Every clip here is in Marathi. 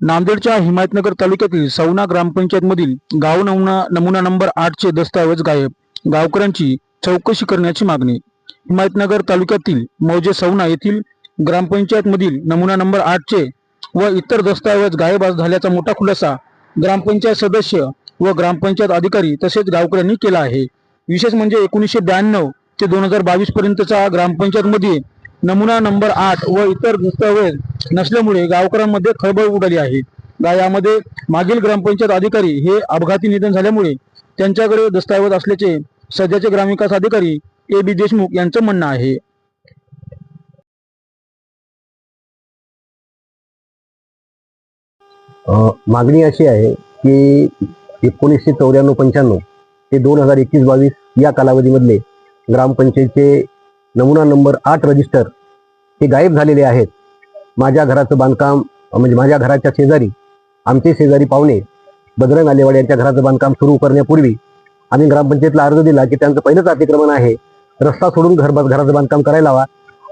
नांदेडच्या हिमायतनगर तालुक्यातील सवना ग्रामपंचायतमधील गाव नमुना नमुना नंबर आठचे दस्तावेज गायब गावकऱ्यांची चौकशी करण्याची मागणी. हिमायतनगर तालुक्यातील मौजे सवना येथील ग्रामपंचायतमधील नमुना नंबर आठचे व इतर दस्तावेज गायब झाल्याचा मोठा खुलासा ग्रामपंचायत सदस्य व ग्रामपंचायत अधिकारी तसेच गावकऱ्यांनी केला आहे. विशेष म्हणजे एकोणीसशे ब्याण्णव ते दोन हजार बावीस पर्यंतचा ग्रामपंचायतमध्ये नमुना नंबर आठ व इतर दस्तावेज नसल्यामुळे गावकऱ्यांमध्ये खळबळ उडाली आहे. यामध्ये मागील ग्रामपंचायत अधिकारी हे अपघाती निधन झाल्यामुळे त्यांच्याकडे दस्तावेज असल्याचे सध्याचे ग्रामविकास अधिकारी ए बी देशमुख यांचं म्हणणं आहे. मागणी अशी आहे की एकोणीसशे चौऱ्याण्णव पंच्याण्णव ते दोन हजार एकवीस बावीस या कालावधीमधले ग्रामपंचायतचे नमुना नंबर आठ रजिस्टर हे गायब झालेले आहेत. माझ्या घराचं बांधकाम म्हणजे माझ्या घराच्या शेजारी आमचे शेजारी पाहुणे बजरंग आलेवाड यांच्या घराचं बांधकाम सुरू करण्यापूर्वी आम्ही ग्रामपंचायतला अर्ज दिला की त्यांचं पहिलंच अतिक्रमण आहे. रस्ता सोडून घर घराचं बांधकाम करायला हवा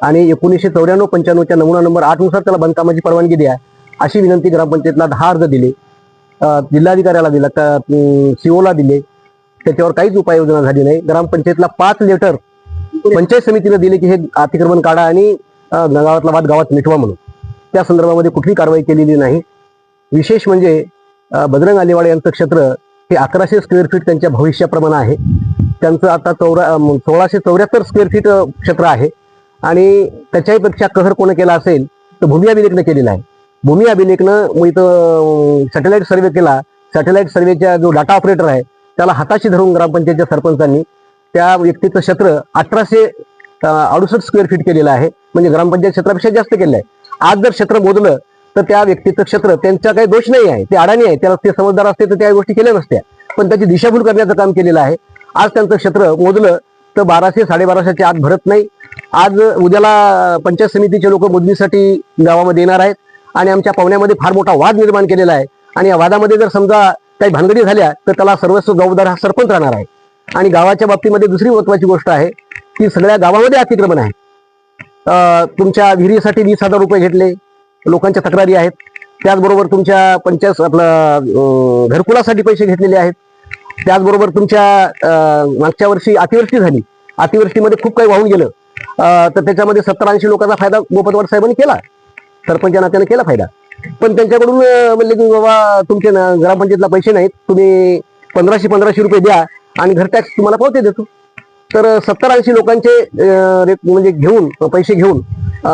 आणि एकोणीसशे चौऱ्याण्णव पंच्याण्णवच्या नमुना नंबर आठनुसार त्याला बांधकामाची परवानगी द्या अशी विनंती ग्रामपंचायतला दहा अर्ज दिले. जिल्हाधिकाऱ्याला दिला सीओला दिले. त्याच्यावर काहीच उपाययोजना झाली नाही. ग्रामपंचायतला पाच लेटर पंचायत समितीने दिले की हे अतिक्रमण काढा आणि गावातला वाद गावात मिटवा म्हणून. त्या संदर्भामध्ये कुठली कारवाई केलेली नाही. विशेष म्हणजे बजरंग आलेवाड यांचं क्षेत्र हे अकराशे स्क्वेअर फीट त्यांच्या भविष्याप्रमाणे आहे. त्यांचं आता चौरा सोळाशे चौऱ्याहत्तर स्क्वेअर फीट क्षेत्र आहे. आणि त्याच्याहीपेक्षा कहर कोण केला असेल तर भूमी अभिलेखनं केलेला आहे. भूमी अभिलेखनं मग इथं सॅटेलाईट सर्वे केला. सॅटेलाईट सर्वेचा जो डाटा ऑपरेटर आहे त्याला हाताशी धरून ग्रामपंचायतच्या सरपंचांनी त्या व्यक्तीचं क्षेत्र अठराशे अडुसष्ट स्क्वेअर फीट केलेलं आहे. म्हणजे ग्रामपंचायत क्षेत्रापेक्षा जास्त केलं आहे. आज जर क्षेत्र मोजलं तर त्या व्यक्तीचं क्षेत्र त्यांचा काही दोष नाही आहे. ते अडाणी आहे. त्याला ते समजदार असते तर त्या गोष्टी केल्या नसत्या. पण त्याची दिशाभूल करण्याचं काम केलेलं आहे. आज त्यांचं क्षेत्र मोजलं तर बाराशे साडेबाराशेच्या आत भरत नाही. आज उद्याला पंचायत समितीचे लोक मोजणीसाठी गावामध्ये येणार आहेत. आणि आमच्या पाहुण्यामध्ये फार मोठा वाद निर्माण केलेला आहे. आणि या वादामध्ये जर समजा काही भानगडी झाल्या तर त्याला सर्वस्व जबाबदार हा सरपंच राहणार आहे. आणि गावाच्या बाबतीमध्ये दुसरी महत्वाची गोष्ट आहे की सगळ्या गावामध्ये अतिक्रमण आहे. तुमच्या विहिरीसाठी वीस हजार रुपये घेतले लोकांच्या तक्रारी आहेत. त्याचबरोबर तुमच्या पंचायत आपलं घरकुलासाठी पैसे घेतलेले आहेत. त्याचबरोबर तुमच्या मागच्या वर्षी अतिवृष्टी झाली. अतिवृष्टीमध्ये खूप काही वाहून गेलं. तर त्याच्यामध्ये सत्तर ऐंशी लोकांचा फायदा गोपतवाड साहेबांनी केला. सरपंच नात्याने केला फायदा. पण त्यांच्याकडून म्हणले की बाबा तुमचे ग्रामपंचायतला पैसे नाहीत. तुम्ही पंधराशे पंधराशे रुपये द्या. आणि घर टॅक्स तुम्हाला पावते देतो. तर सत्तर ऐंशी लोकांचे म्हणजे घेऊन पैसे घेऊन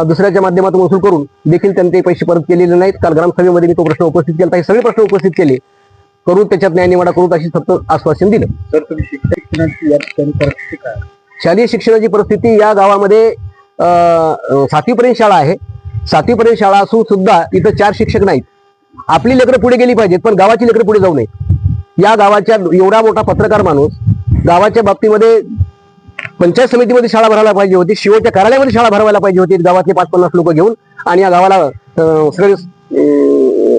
दुसऱ्याच्या माध्यमातून वसूल करून देखील त्यांनी ते पैसे परत केलेले नाहीत. काल ग्रामसभेमध्ये मी तो प्रश्न उपस्थित केला हे सगळे प्रश्न उपस्थित केले. करून त्याच्यात न्यायनिवाडा करून अशी फक्त आश्वासन दिलं. तर तुम्ही शिक्षणाची शालेय शिक्षणाची परिस्थिती या गावामध्ये सातवीपर्यंत शाळा आहे. सातवीपर्यंत शाळा असून सुद्धा इथं चार शिक्षक नाहीत. आपली लेकरं पुढे गेली पाहिजेत पण गावाची लेकरं पुढे जाऊ नयेत. या गावाच्या एवढा मोठा पत्रकार माणूस गावाच्या बाबतीमध्ये पंचायत समितीमध्ये शाळा भरायला पाहिजे होती शिवच्या कार्यालयामध्ये शाळा भरवायला पाहिजे होती गावातले पाच पन्नास लोक घेऊन आणि या गावाला सगळे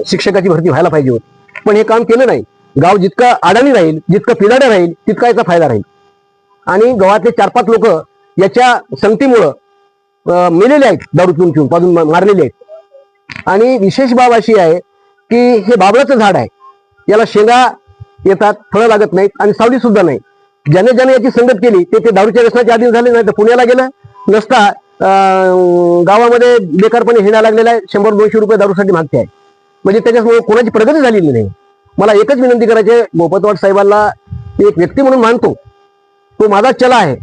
शिक्षकाची भरती व्हायला पाहिजे होती. पण हे काम केलं नाही. गाव जितका अडाणी राहील जितकं पिलाडं राहील तितका याचा फायदा राहील. आणि गावातले चार पाच लोक याच्या संगतीमुळं मेलेले आहेत दारू पिऊन पिऊन पाजून मारलेले आहेत. आणि विशेष बाब अशी आहे की हे बाबळाचं झाड आहे. याला शेंगा येतात फळं लागत नाहीत आणि सावली सुद्धा नाही. ज्याने ज्याने याची संगत केली ते ते दारूच्या व्यसनाच्या अधीन झाले नाही तर पुण्याला गेलं नसता अं, गावामध्ये बेकारपणे हिंडा लागलेला आहे शंभर दोनशे रुपये दारूसाठी मागते आहे. म्हणजे त्याच्यामुळे कोणाची प्रगती झालेली नाही. मला एकच विनंती करायची आहे गोपतवाड साहेबांना एक व्यक्ती म्हणून मानतो. तो माझा चला आहे.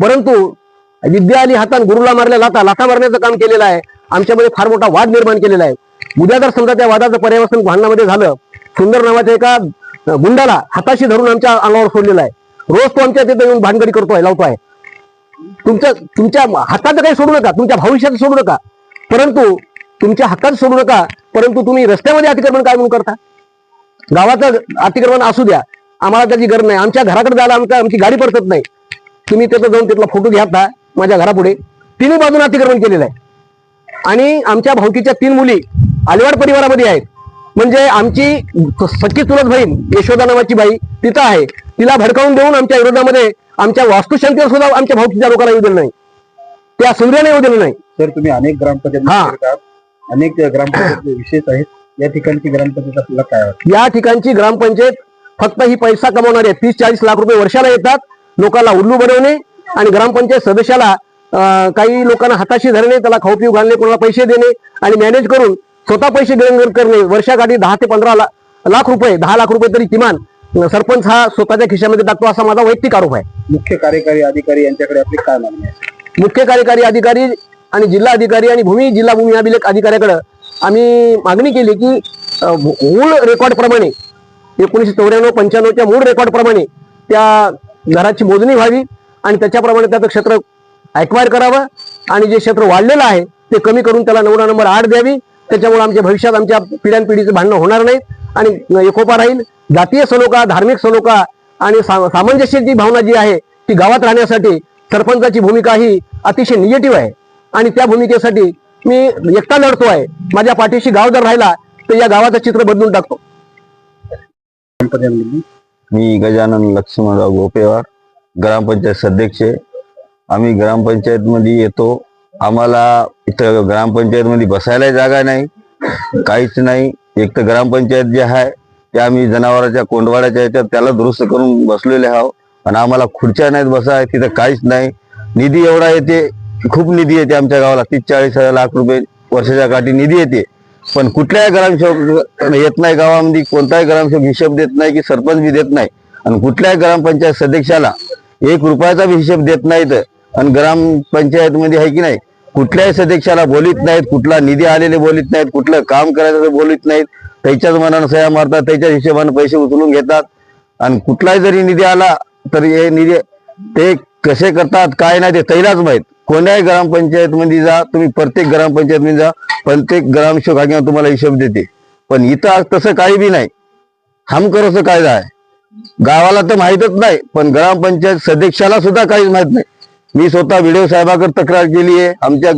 परंतु विद्या आली हातान गुरुला मारल्या लाता लाथा मारण्याचं काम केलेलं आहे. आमच्यामध्ये फार मोठा वाद निर्माण केलेला आहे. उद्या जर समजा त्या वादाचं पर्यावसन भांडणामध्ये झालं सुंदर नावाच्या एका गुंडाला हाताशी धरून आमच्या अंगावर सोडलेला आहे. रोज तो आमच्या तिथे येऊन भानगडी करतोय लावतोय. तुमच्या तुमच्या हाताचं काही सोडू नका तुमच्या भविष्याचं सोडू नका. परंतु तुमच्या हक्काचं सोडू नका परंतु तुम्ही रस्त्यामध्ये अतिक्रमण काय म्हणून करता? गावाचं अतिक्रमण असू द्या आम्हाला त्याची गरज नाही. आमच्या घराकडे जायला आमच्या आमची गाडी परतत नाही. तुम्ही त्याचा जाऊन तिथला फोटो घ्या माझ्या घरापुढे. तिन्ही बाजूने अतिक्रमण केलेलं आहे. आणि आमच्या भावकीच्या तीन मुली आलिवाड परिवारामध्ये आहेत. म्हणजे आमची सख्खी चुलत बहीण यशोदा नावाची बाई तिथं आहे. तिला भडकावून देऊन आमच्या विरोधामध्ये आमच्या वास्तुशांतीवर सुद्धा आमच्या भावकीच्या लोकांना येऊ दिलं नाही. त्या सूर्याने येऊ दिलं नाही. सर तुम्ही अनेक ग्रामपंचायत. अनेक ग्रामपंचायत विशेष आहेत. या ठिकाणची ग्रामपंचायत आपल्याला काय या ठिकाणची ग्रामपंचायत फक्त ही पैसा कमवणारी तीस चाळीस लाख रुपये वर्षाला येतात लोकांना उल्लू बनवणे आणि ग्रामपंचायत सदस्याला काही लोकांना हाताशी धरणे त्याला खाऊ पिऊ घालणे कोणाला पैसे देणे आणि मॅनेज करून स्वतः पैसे देणं करणे. वर्षाकाठी दहा ते पंधरा लाख रुपये दहा लाख रुपये तरी किमान. सरपंच हा स्वतःच्या खिशामध्ये टाकतो असा माझा वैयक्तिक आरोप आहे. मुख्य कार्यकारी अधिकारी यांच्याकडे आपली काय मागणी आहे? मुख्य कार्यकारी अधिकारी आणि जिल्हा अधिकारी आणि भूमी जिल्हा भूमी अभिलेख अधिकाऱ्याकडे आम्ही मागणी केली की अ, मूळ रेकॉर्ड प्रमाणे एकोणीशे चौऱ्याण्णव पंच्याण्णवच्या मूळ रेकॉर्ड प्रमाणे त्या घराची मोजणी व्हावी आणि त्याच्याप्रमाणे त्याचं क्षेत्र ॲक्वायर करावं आणि जे क्षेत्र वाढलेलं आहे ते कमी करून त्याला नमुना नंबर आठ द्यावी त्याच्यामुळे आमच्या भविष्यात आमच्या पिढ्यानपिढीचं भांडणं होणार नाही. आणि एकोपा राहील. जातीय सलोखा धार्मिक सलोखा आणि सा- सामंजस्याची भावना जी आहे ती गावात राहण्यासाठी सरपंचाची भूमिका ही अतिशय निगेटिव्ह आहे. आणि त्या भूमिकेसाठी मी एकटा लढतो आहे माझ्या पाठीशी गाव जर राहिला तर या गावाचं चित्र बदलून टाकतो. मी गजानन लक्ष्मणराव गोपेवार ग्रामपंचायत सदस्य. आम्ही ग्रामपंचायतमध्ये येतो. आम्हाला इथं ग्रामपंचायतमध्ये बसायला जागा नाही काहीच नाही. एक तर ग्रामपंचायत जे आहे ते आम्ही जनावरांच्या कोंडवाड्याच्या याच्यात त्याला दुरुस्त करून बसलेले आहो आणि आम्हाला खुर्च्या नाहीत बसाय तिथं काहीच नाही. निधी एवढा येते खूप निधी येते आमच्या गावाला. तीस चाळीस हजार लाख रुपये वर्षाच्या काठी निधी येते. पण कुठल्याही ग्रामसेवक येत नाही गावामध्ये कोणताही ग्रामसेवक हिशेब देत नाही की सरपंच बी देत नाही. आणि कुठल्याही ग्रामपंचायत सदस्याला एक रुपयाचा बी हिशेब देत नाहीत. आणि ग्रामपंचायत मध्ये आहे की नाही कुठल्याही सदस्याला बोलित नाहीत कुठला निधी आलेले बोलित नाहीत कुठलं काम करायचं ते बोलित नाहीत. त्याच्याच मनानं सह्या मारतात त्याच्याच हिशोबाने पैसे उचलून घेतात. आणि कुठलाही जरी निधी आला तर हे निधी ते कसे करतात काय नाही ते तैलाच माहीत. कोण्याही ग्रामपंचायत मध्ये जा तुम्ही प्रत्येक ग्रामपंचायत मध्ये जा प्रत्येक ग्रामसेवक हा तुम्हाला हिशोब देते. पण इथं तसं काही बी नाही. हम असं कायदा आहे. गावाला तर माहीतच नाही पण ग्रामपंचायत सदस्याला सुद्धा काहीच माहीत नाही. मी स्वतः व्हिडिओ साहेबाकडे तक्रार केली आहे. आमच्या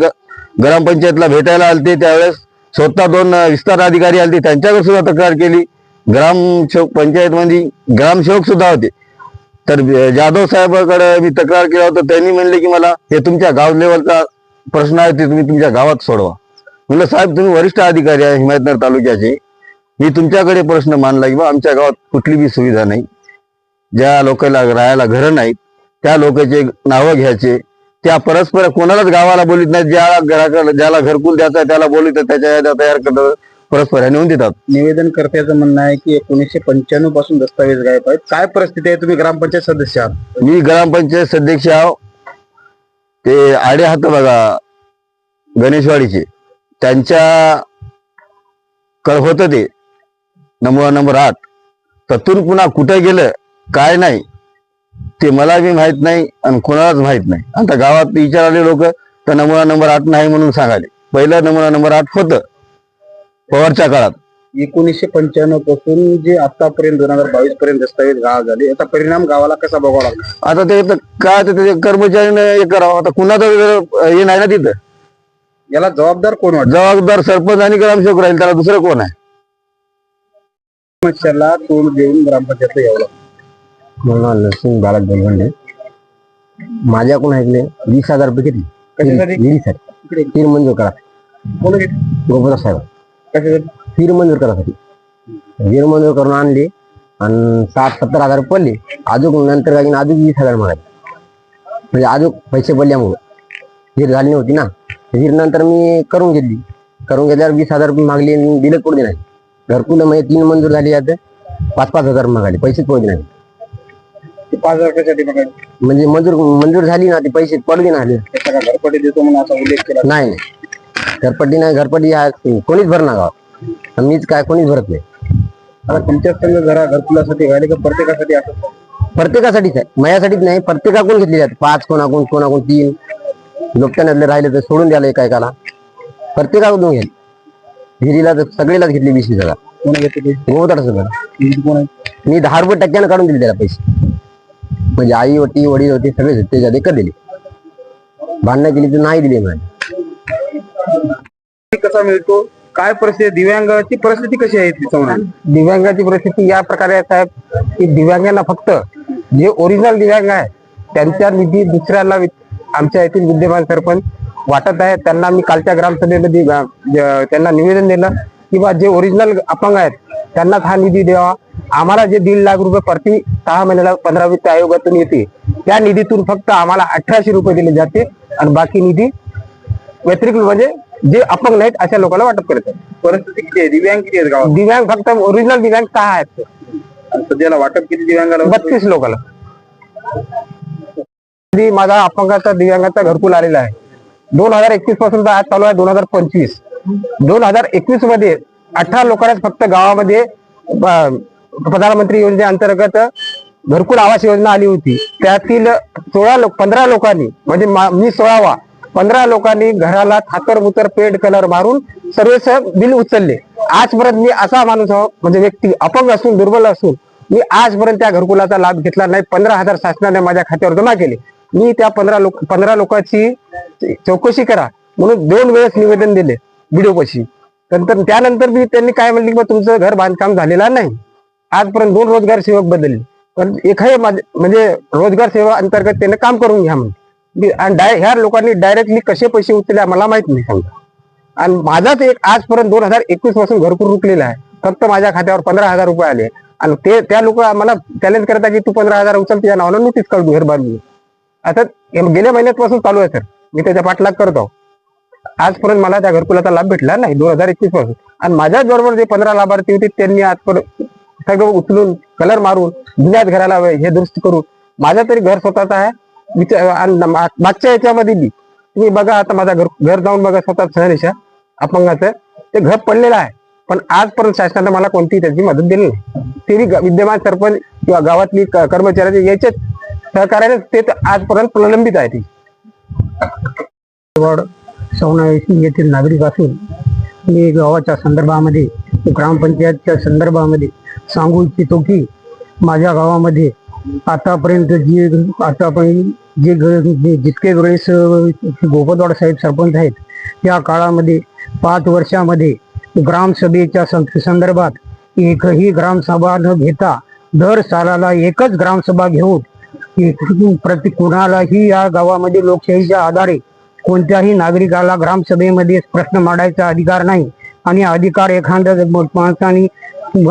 ग्रामपंचायतला भेटायला आलते त्यावेळेस. स्वतः दोन विस्तार अधिकारी आलते त्यांच्याकडे सुद्धा तक्रार केली. ग्रामसेवक पंचायत मध्ये ग्रामसेवक सुद्धा होते. तर जाधव साहेबाकडे मी तक्रार केला होता. त्यांनी म्हणले की मला हे तुमच्या गाव लेवलचा प्रश्न आहे ते तुम्ही तुमच्या गावात सोडवा. म्हणलं साहेब तुम्ही वरिष्ठ अधिकारी आहे हिमायतनगर तालुक्याचे. मी तुमच्याकडे प्रश्न मानला की बा आमच्या गावात कुठली बी सुविधा नाही. ज्या लोकांना राहायला घरं नाहीत त्या लोकांचे नावं घ्यायचे. त्या परस्पर कोणालाच गावाला बोलित नाहीत. ज्या घराकडे ज्याला घरकुल द्यायचा त्याला बोलित त्याच्या याद्या तयार करतात परस्पर ह्या नेऊन देतात. निवेदनकर्त्याचं म्हणणं आहे की एकोणीसशे पंच्याण्णवपासून दस्तावेज गायब आहेत. काय परिस्थिती आहे तुम्ही ग्रामपंचायत सदस्य आहात? मी ग्रामपंचायत सदस्य आहो. ते आडे हात बघा. गणेशवाडीचे. त्यांच्या कडे होतं ते. नंबर नंबर आठ. ततून पुन्हा कुठे गेलं काय नाही. ते मला बी माहीत नाही आणि कोणालाच माहीत नाही. आता गावात विचारले लोक तर नमुना नंबर आठ नाही म्हणून सांगाले. पहिला नमुना नंबर आठ होतं पवारच्या काळात. एकोणीसशे पंच्याण्णवपासून जे आतापर्यंत दोन हजार बावीस पर्यंत दस्तावेज गाव झाले याचा परिणाम गावाला कसा बघावा लागला? आता ते तर काय ते हे करावं आता कुणाचं हे नाही ना तिथं? याला जबाबदार कोण वाटतं? जबाबदार सरपंच आणि ग्रामसेवक राहील त्याला दुसरं कोण आहे? समस्याला तोंड देऊन ग्रामपंचायतला यावं लागतं. मला नरसिंग बालक बेलवंडे माझ्याकडून ऐकले वीस हजार रुपये घेतले कशासाठी? विहिरीसाठी इकडे. तीर मंजूर करा. कोण? गोपदास साहेब. कशासाठी? तीर मंजूर करासाठी वीर मंजूर करून आणले आणि साठ सत्तर हजार पडले. अजून नंतर काही अजून वीस हजार मागायचे म्हणजे अजून पैसे पडल्यामुळं हीर झाली नव्हती ना. हीर नंतर मी करून घेतली. करून घेतल्यावर वीस हजार रुपये मागले आणि दिलं नाही. घरकुल म्हणजे तीन मंजूर झाली आता पाच पाच हजार मागाले. पैसेच पडले नाही. पाच हजार कशासाठी म्हणजे मंजूर मंजूर झाली ना ते पैसे पडले ना आले. त्याचा का घरपट्टी देतो म्हणून असा उल्लेख केला. नाही नाही. घरपट्टी नाही घरपट्टी हा कोणीच भरणार गावात आणि मीच काय कोणीच भरत नाही. आता तुमच्या संघ घरा घरकुलासाठी व्हायला का प्रत्येकासाठी असं प्रत्येकासाठीच आहे. माझ्यासाठीच नाही प्रत्येकाकडून घेतली जाते पाच कोणाकडून कोणाकडून तीन. लोकटाण्यातले राहिले तर सोडून द्यायला एका एकाला. प्रत्येकाकडून घेतली. विहिरीला तर सगळेलाच घेतली वीस वीस हजार कोण घेते गोवताड सगळं. कोण आहे मी दहा रुपये टक्क्यानं काढून दिले त्याला पैसे. म्हणजे आई होती वडील होते सगळे त्याच्यात एकच दिले? भांडणं केली तर नाही दिले मला कसा मिळतो? काय परिस्थिती? दिव्यांगाची परिस्थिती कशी आहे दिव्यांगाची परिस्थिती या प्रकारे आहे साहेब की दिव्यांगांना फक्त जे ओरिजिनल दिव्यांग आहे त्यांच्या निधी दुसऱ्याला आमच्या येथील विद्यमान सरपंच वाटत आहे. त्यांना मी कालच्या ग्रामसभेमध्ये त्यांना निवेदन दिलं किंवा जे ओरिजिनल अपंग आहेत त्यांनाच हा निधी द्यावा. आम्हाला जे दीड लाख रुपये प्रति सहा महिन्याला पंधरा वित्त आयोगातून येते त्या निधीतून फक्त आम्हाला अठराशे रुपये दिले जाते आणि बाकी निधी व्यतिरिक्त म्हणजे जे अपंग नाहीत अशा लोकांना वाटप करतात. परिस्थिती किती आहे? दिव्यांग किती आहेत गावात? दिव्यांग फक्त ओरिजिनल दिव्यांग सहा आहेत. आणि सध्याला वाटप किती दिव्यांगाला होतं? बत्तीस लोकांना. आधी माझा अपंगाचा दिव्यांगाचा घरकुल आलेला आहे. दोन हजार एकवीसपासून आज चालू आहे दोन हजार पंचवीस. दोन हजार एकवीसमध्ये अठरा लोकांनाच फक्त गावामध्ये ब- प्रधानमंत्री योजनेअंतर्गत घरकुल आवास योजना आली होती. त्यातील सोळा लोक पंधरा लोकांनी म्हणजे मा- मी सोळावा पंधरा लोकांनी घराला थातर मुतर पेड कलर मारून सर्वेच बिल उचलले. आजपर्यंत मी असा माणूस आहो म्हणजे व्यक्ती अपंग असून दुर्बल असून मी आजपर्यंत त्या घरकुलाचा लाभ घेतला नाही. पंधरा हजार शासनाने माझ्या खात्यावर जमा केले. मी त्या पंधरा लोक पंधरा लोकांची चौकशी करा म्हणून दोन वेळेस निवेदन दिले. व्हिडिओपाशी. नंतर त्यानंतर मी त्यांनी काय म्हणले की तुमचं घर बांधकाम झालेलं नाही. आजपर्यंत दोन रोजगार सेवक बदलले. पण एकही म्हणजे रोजगार सेवा अंतर्गत त्याने काम करून घ्या म्हणजे आणि डाय- ह्या लोकांनी डायरेक्टली कसे पैसे उचलले मला माहीत नाही सांगा आणि माझाच एक आजपर्यंत दोन हजार एकवीसपासून घरकुल रुकलेला आहे. फक्त माझ्या खात्यावर पंधरा हजार रुपये आले. आणि ते त्या लोक आम्हाला चॅलेंज करतात की तू पंधरा हजार उचल तुझ्या नावानं नोटीस काढू घर बांधली आता गेल्या महिन्यापासून चालू आहे सर. मी त्याच्या पाठलाग करतो आजपर्यंत मला त्या घरकुलाचा लाभ भेटला नाही दोन हजार एकवीसपासून. आणि माझ्याच बरोबर जे पंधरा लाभार्थी होते त्यांनी आजपर्यंत सगळं उचलून कलर मारून जुन्याच घराला हे दुरुस्त करून माझं तरी घर स्वतःच आहे. विचार मागच्या याच्यामध्ये बी. तुम्ही बघा आता माझा घर घर जाऊन बघा स्वतः सहनिशा अपंगाचं. ते घर पडलेलं आहे. पण आजपर्यंत शासनाने मला कोणतीही त्याची मदत दिली नाही. ते विद्यमान सरपंच किंवा गावातली कर्मचाऱ्याचे याचे सहकार्याने ते तर आजपर्यंत प्रलंबित आहे ती. येथील नागरिक असून मी गावाच्या संदर्भामध्ये ग्रामपंचायतच्या संदर्भामध्ये सांगू इच्छितो की माझ्या गावामध्ये आतापर्यंत जे आतापर्यंत जे ग- जे जितके वेळेस गोपदवाड साहेब सरपंच आहेत त्या काळामध्ये पाच वर्षामध्ये ग्रामसभेच्या सं- संदर्भात एकही ग्रामसभा न घेता दर सालाला एकच ग्रामसभा घेऊन एक- प्रति कुणालाही या गावामध्ये लोकशाहीच्या आधारे कोणत्याही नागरिकाला ग्रामसभेमध्ये प्रश्न मांडायचा अधिकार नाही आणि अधिकार एखाद्या माणसाने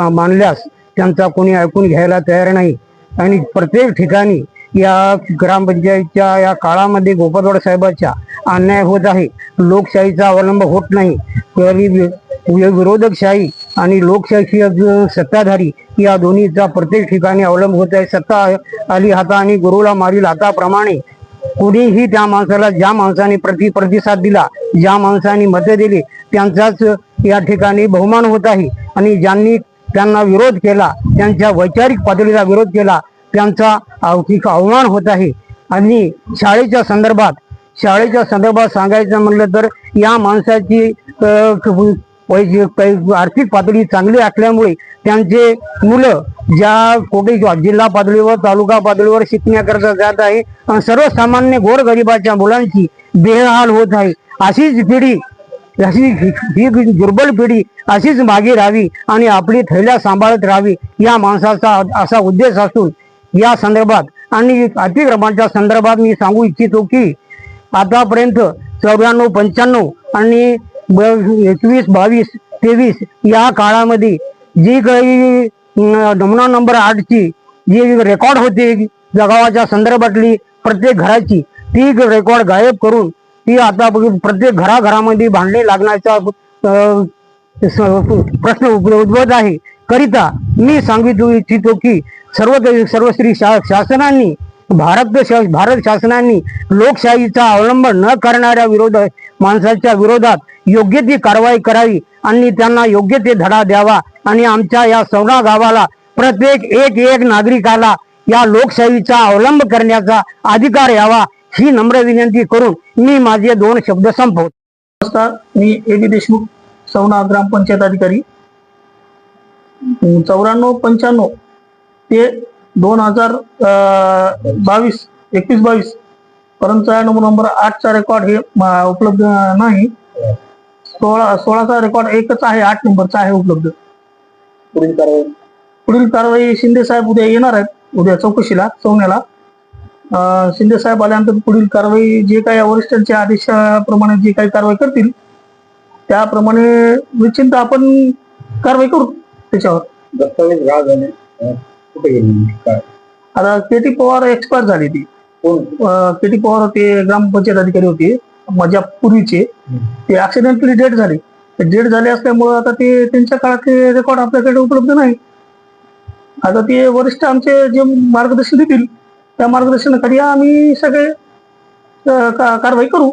मानल्यास त्यांचा कोणी ऐकून घ्यायला तयार नाही. आणि प्रत्येक ठिकाणी या ग्रामपंचायतच्या या काळामध्ये गोपालवाड साहेबांच्या अन्याय होत आहे. लोकशाहीचा अवलंब होत नाही. विरोधकशाही आणि लोकशाही सत्ताधारी या दोन्हीचा प्रत्येक ठिकाणी अवलंब होत आहे. सत्ता आली हाता आणि गुरुला मारील हाताप्रमाणे कोणीही त्या माणसाला ज्या माणसाने प्रति प्रतिसाद दिला ज्या माणसाने मते दिली त्यांचाच या ठिकाणी बहुमान होत आहे. आणि ज्यांनी त्यांना विरोध केला त्यांच्या वैचारिक पातळीला विरोध केला त्यांचा औकिक अवमान होत आहे. आणि शाळेच्या संदर्भात शाळेच्या संदर्भात सांगायचं म्हणलं तर या माणसाची पैसे आर्थिक पातळी चांगली असल्यामुळे त्यांचे मुलं ज्या कोठे जिल्हा पातळीवर तालुका पातळीवर शिकण्याकरता जात आहे आणि सर्वसामान्य गोरगरिबाच्या मुलांची बेहाल होत आहे. अशीच पिढी अशी ही दुर्बल पिढी अशीच मागे राहावी आणि आपली थैल्या सांभाळत राहावी या माणसाचा असा उद्देश असून या संदर्भात आणि अतिक्रमणाच्या संदर्भात मी सांगू इच्छितो की आतापर्यंत चौऱ्याण्णव पंच्याण्णव आणि एकवीस बावीस तेवीस या काळामध्ये जी काही नमुना नंबर आठची जी रेकॉर्ड होती जगावाच्या संदर्भातली प्रत्येक घराची ती रेकॉर्ड गायब करून ती आता प्रत्येक घराघरामध्ये भांडणे लागण्याचा स- प्रश्न उद्भवत आहे. करिता मी सांगितू इच्छितो की सर्व सर्वश्री शा शासनांनी भारत शा- भारत शासनांनी लोकशाहीचा अवलंब न करणाऱ्या विरोध माणसाच्या विरोधात योग्य ती कारवाई करावी आणि त्यांना योग्य ते धडा द्यावा आणि आमच्या या सवना गावाला प्रत्येक एक एक नागरिकाला या लोकशाहीचा अवलंब करण्याचा अधिकार यावा ही नम्र विनंती करून मी माझे दोन शब्द संपवतो. नमस्कार मी ए देशमुख सवना ग्रामपंचायत अधिकारी. चौऱ्याण्णव पंच्याण्णव ते दोन हजार बावीस एकवीस बावीस पर्यंतचा नंबर नंबर आठचा रेकॉर्ड हे उपलब्ध नाही. सोळा सोळाचा रेकॉर्ड एकच आहे आठ नंबरचा आहे उपलब्ध. पुढील कारवाई? पुढील कारवाई शिंदे साहेब उद्या येणार आहेत उद्या चौकशीला सौम्याला. अं, शिंदे साहेब आल्यानंतर पुढील कारवाई जे काही वरिष्ठांच्या आदेशाप्रमाणे जे काही कारवाई करतील त्याप्रमाणे निश्चिंत आपण कारवाई करू त्याच्यावर. दस्तावेज झाले कुठे गेले? काय? आता के टी पवार एक्सपायर झाली ती. कोण? के टी पवार होते ग्रामपंचायत अधिकारी होते माझ्या पूर्वीचे. ते ऍक्सिडेंटली डेट झाले. डेट झाले असल्यामुळे आता ते त्यांच्या काळातले रेकॉर्ड आपल्याकडे उपलब्ध नाही. आता ते वरिष्ठ आमचे जे मार्गदर्शन देतील त्या मार्गदर्शनाखाली आम्ही सगळे कारवाई करू.